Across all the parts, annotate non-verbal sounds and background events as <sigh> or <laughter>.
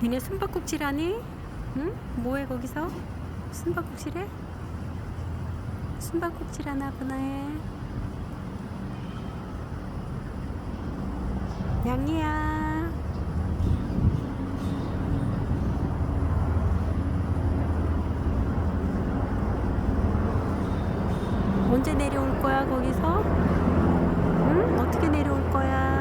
니네 숨바꼭질 하니? 응? 뭐해 거기서? 숨바꼭질 해? 숨바꼭질 하나 보네. 양이야. 언제 내려올 거야 거기서? 응? 어떻게 내려올 거야?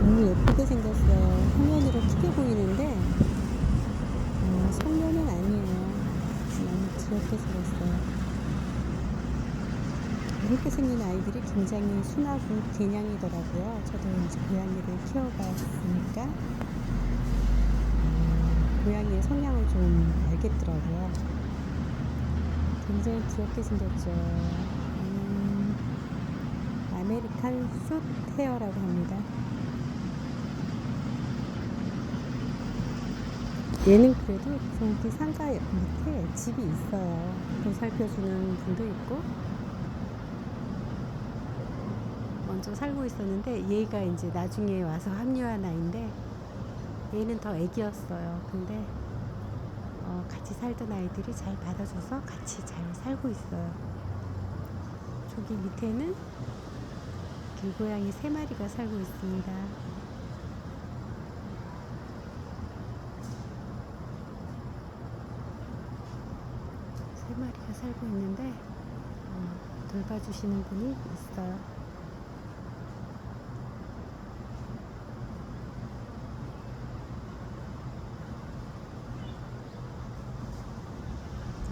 너무 예쁘게 생겼어요. 화면으로 크게 보이는데 어, 성녀는 아니에요. 귀엽게 생겼어요. 이렇게 생긴 아이들이 굉장히 순하고 개냥이더라고요. 저도 이제 고양이를 키워봤으니까 음, 고양이의 성향을 좀 알겠더라고요. 굉장히 귀엽게 생겼죠. 음, 아메리칸 숏 헤어라고 합니다. 얘는 그래도 저기 상가 밑에 집이 있어요. 보살펴주는 분도 있고 먼저 살고 있었는데 얘가 이제 나중에 와서 합류한 아이인데 얘는 더 애기였어요. 근데 어, 같이 살던 아이들이 잘 받아줘서 같이 잘 살고 있어요. 저기 밑에는 길고양이 세 마리가 살고 있습니다. 세 마리가 살고 있는데 어, 돌봐주시는 분이 있어요.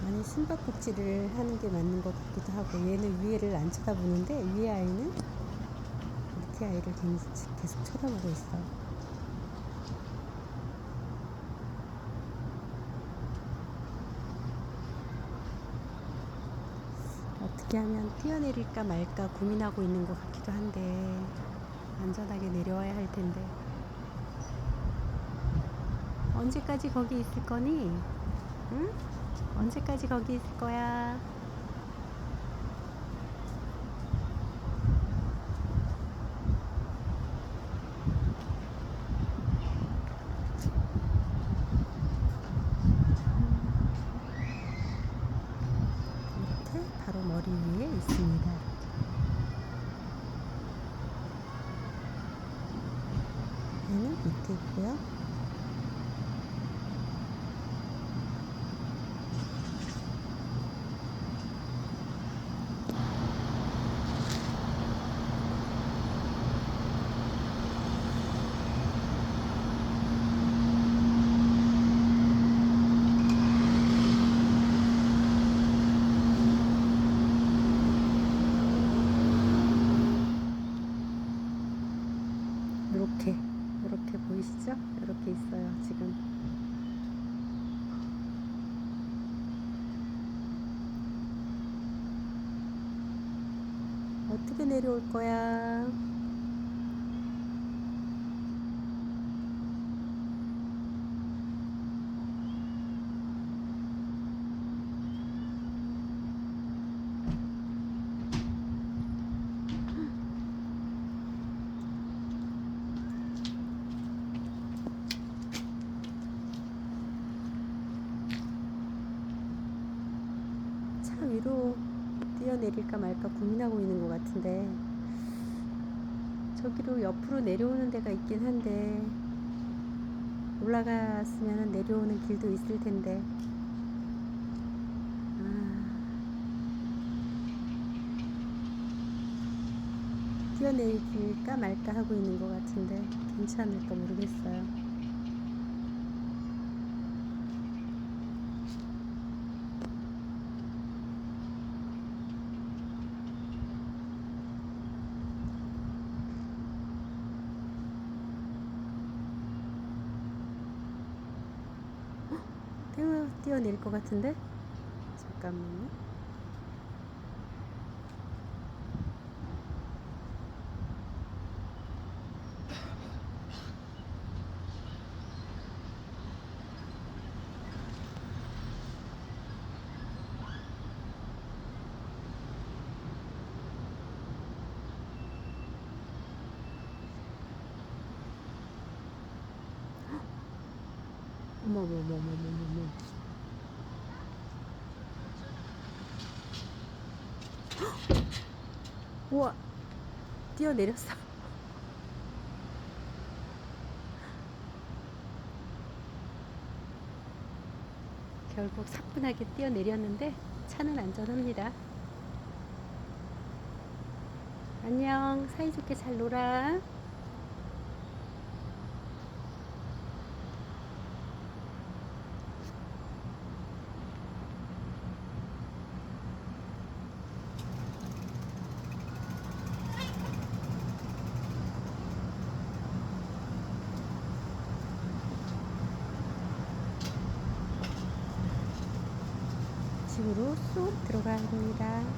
아니 숨바꼭질을 하는 게 맞는 것 같기도 하고 얘는 위에를 안 쳐다보는데 위에 아이는 밑에 아이를 계속, 쳐다보고 있어. 어떻게 하면 뛰어내릴까 말까 고민하고 있는 것 같기도 한데 안전하게 내려와야 할 텐데 언제까지 거기 있을 거니? 응? 언제까지 거기 있을 거야? 이렇게 바로 머리 위에 있습니다. 얘는 밑에 있고요. 이렇게 이렇게 보 이렇게 있어요 지금 어떻게 내려올 거야? 차 위로 뛰어내릴까 말까 고민하고 있는 것 같은데 저기로 옆으로 내려오는 데가 있긴 한데 올라갔으면 내려오는 길도 있을 텐데 아, 뛰어내릴까 말까 하고 있는 것 같은데 괜찮을까 모르겠어요. 뛰어, 뛰어낼 것 같은데? 잠깐만요. 어머 어머 어머 어머 어머! 우와 뛰어내렸어. <laughs> 결국 사뿐하게 뛰어내렸는데 차는 안전합니다. 안녕 사이좋게 잘 놀아. 집으로 쏙 들어갑니다.